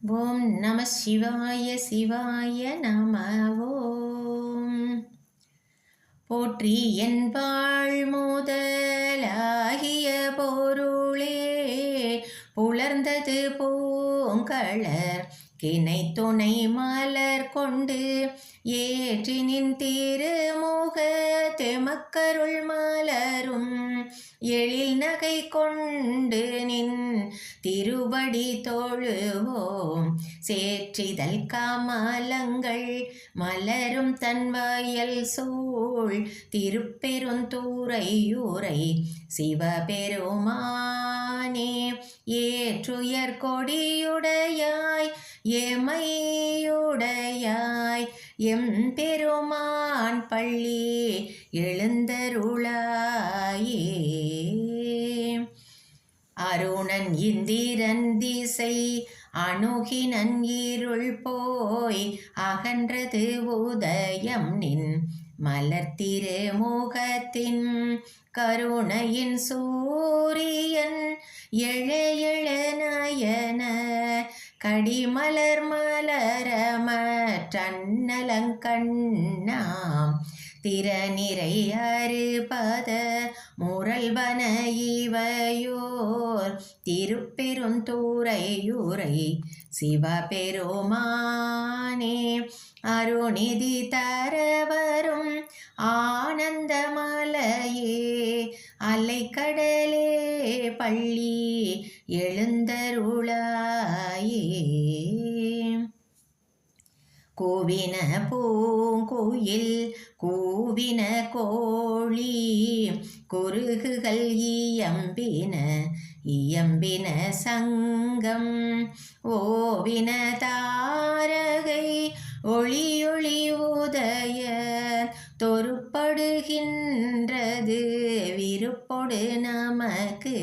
ஓம் நம சிவாய சிவாய நம ஓம் போற்றி என் வாழ் முதலாகிய பொருளே புலர்ந்தது பூங்களர் கிணை துணை மலர் கொண்டு ஏற்றினின் திருமுக தெமக்கருள் மலரும் எழில் நகை கொண்டு நின் திருவடி தோழுவோம். சேற்றிதழ் காமலங்கள் மலரும் தன்வயல் சூழ். திருப்பெருந்தூரையூரை சிவபெருமானே ஏற்றுயர் கொடியுடையாய் எமையுடையாய். எம் பெருமான் பள்ளி எழுந்தருளாயே. அருணன் இந்திரன் திசை அணுகினன் இருள் போய் அகன்றது உதயம் நின். மலர்த்திரு முகத்தின் கருணையின் சூரியன் எழ எழ நயன கடிமலர் மலரமற்றன்னலங்கண்ணாம் திறநிறை அறுபத முரல்வன இவையோர். திருப்பெருந்தூரையூரை சிவபெருமானே அருணிதி தரவரும் ஆனந்தமலையே அலைக்கடலே பள்ளி எழுந்தருளாயே. கோவின பூங்கோயில் கோ கூவின கோழி குறுகுகள் இயம்பின இயம்பின சங்கம் ஓவின தாரகை ஒளியொளி உதய தொருப்படுகின்றது விருப்பொடு நமக்கு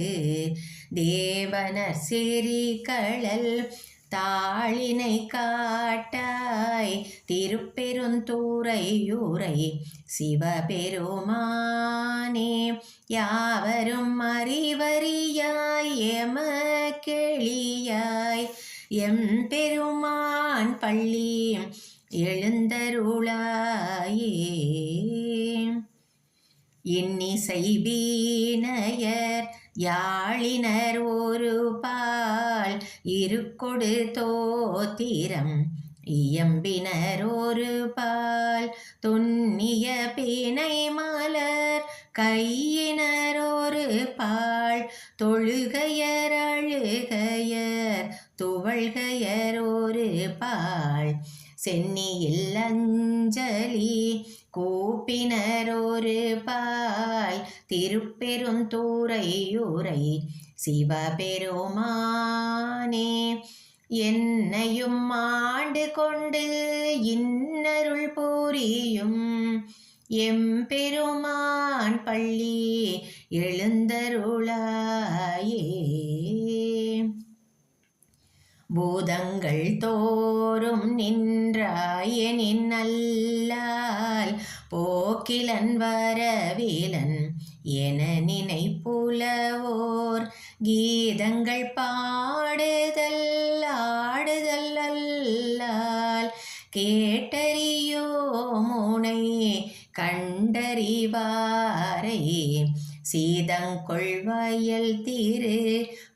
தேவனர் சிறி சிறிகழல் தாளினை காட்டாய். திருப்பெருந்தூரையூரை சிவபெருமானே யாவரும் அறிவறியாய் எம கெளியாய். எம் பெருமான் பள்ளி எழுந்தருளாயே. இன்னிசை வீணையர் யாழினர் ஒரு பால் இருக்கொடு தோத்திரம். இயம்பினர் ஒரு பால் துண்ணிய பிணை மலர். கையினர் ஒரு பால் தொழுகையர் அழுகையர். துவழ்கையர் ஒரு பால் சென்னியில் அஞ்சலி கூப்பினர் ஒரு பால் திருப்பெருந்தூரையூரை சிவபெருமானே. என்னையும் ஆண்டு கொண்டு இன்னருள் புரியும் எம்பெருமான் பள்ளி எழுந்தருளாயே. பூதங்கள் தோறும் நின்றாயனின் அல்லால் போக்கிலன் வரவிலன் என நினைப்புலவோர் கீதங்கள் பாடுதல் ஆடுதல் அல்லால் கேட்டறியோ முனை கண்டறிவாரை. சீதங்கொள்வயல் திரு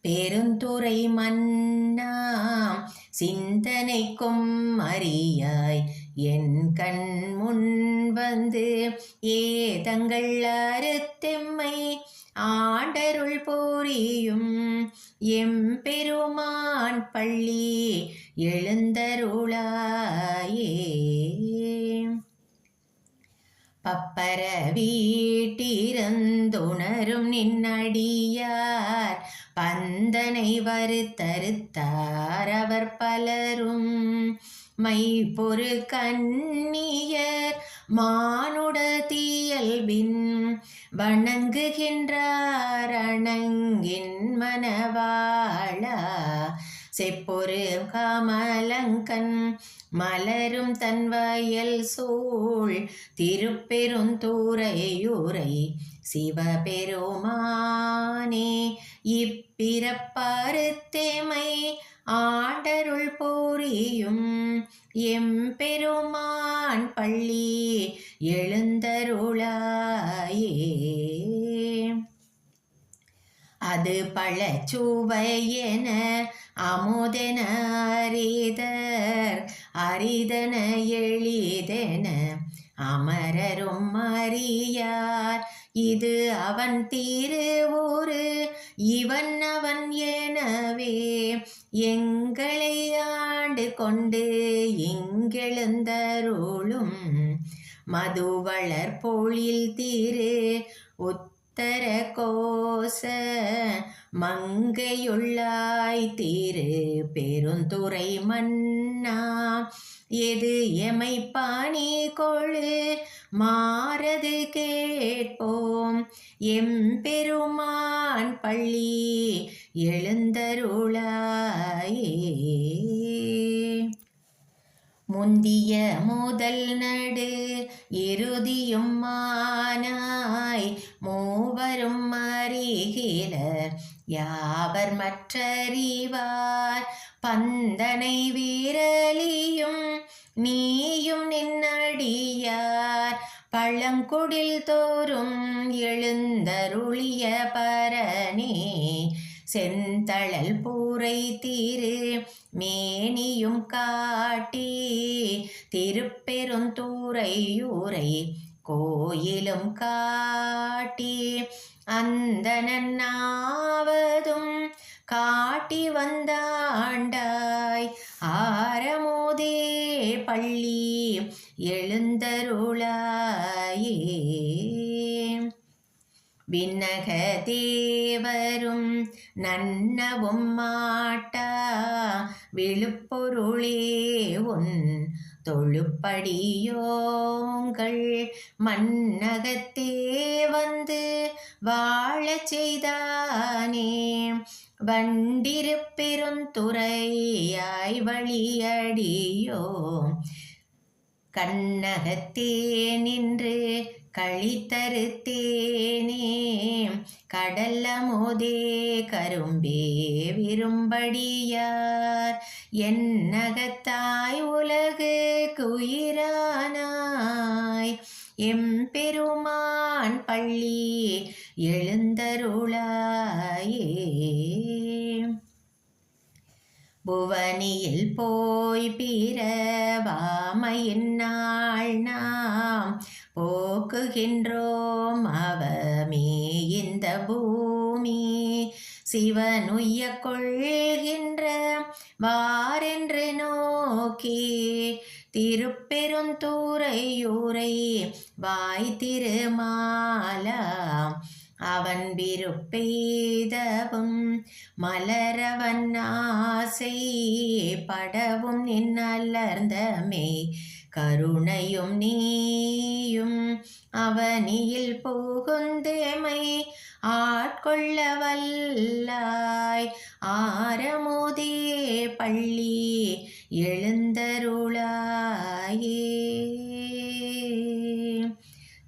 பெருந்துறை மன்னாம் சிந்தனைக்கும் அறியாய் என் கண் முன் வந்து ஏதங்கள் அறுத்தெம்மை ஆண்டருள் போரியும் எம்பெருமான் பள்ளி எழுந்தருளாயே. பப்பர வீட்டிருந்துணரும் நின்னடியார் பந்தனை வருத்தருத்தார் அவர் பலரும். மை பொரு கண்ணியர் மானுட தீயல்பின் வணங்குகின்றார் அணங்கின் மனவாழா செப்பொரு கமலங்கன் மலரும் தன் வயல் சூழ் திருப்பெருந்தூரையூரை சிவபெருமானே. இப்பிறப்பறுத்தேமை ஆண்டருள் போரியும் எம்பெருமான் பள்ளி எழுந்தருளாயே. அது பழச்சுவையென அமுதென அறிதர் அரிதன எளிதென அமரரும் அறியார். இது அவன் தீரு ஊரு இவன் அவன் எனவே. எங்களை ஆண்டு கொண்டு எங்கெழுந்தருளும் மது வளர் போலில் தீரு உத்தர கோச மங்கையுள்ளாய் தீரு பெருந்துறை மன்னா. எது எமை கொழு மாறது கேட்போம். எம் பெருமான் பள்ளி எழுந்தருளாயே. முந்திய முதல் நடு இறுதியும் மானாய். மூவரும் அறிகிலர் யாவர் மற்றறிவார்? பந்தனை வீரலியும் நீயும் நின்னடியார். பழங்குடில் தோறும் எழுந்தருளிய பரணே செந்தழல் பூரை திரு மேனியும் காட்டி திருப்பெருந்தூரையூரை கோயிலும் காட்டி அந்த நன்னாவதும் காட்டி வந்தாண்டாய் ஆரமோதே பள்ளி எழுந்தருளாயே. விண்ணக தேவரும் நன்னவும் மாட்டா விழுப்பொருளே உன் தொழுப்படியோங்கள். மன்னகத்தே வந்து வாழச் செய்தானே வண்டிருப்பெருந்துறையாய் வழியடியோ. கண்ணகத்தே நின்று கழித்தருத்தேனே கடல்ல மோதே கரும்பே விரும்படியார். என்னகத்தாய் உலகு குயிரானாய். எம்பெருமான் பள்ளி எழுந்தருளாயே. புவனியில் போய் பிறவாமையின் நாள் நாம் போக்குகின்றோம். அவமே இந்த பூமி சிவனுய கொள்கின்ற வாரென்று நோக்கி திருப்பெருந்தூரையூரை வாய் திருமாலாம் அவன் விருப்பெய்தவும் மலரவன் ஆசை படவும் நின்னலர்ந்தமே. கருணையும் நீயும் அவனியில் புகுந்தேமை ஆட்கொள்ள வல்லாய். ஆரமுதே பள்ளி எழுந்தருளாயே.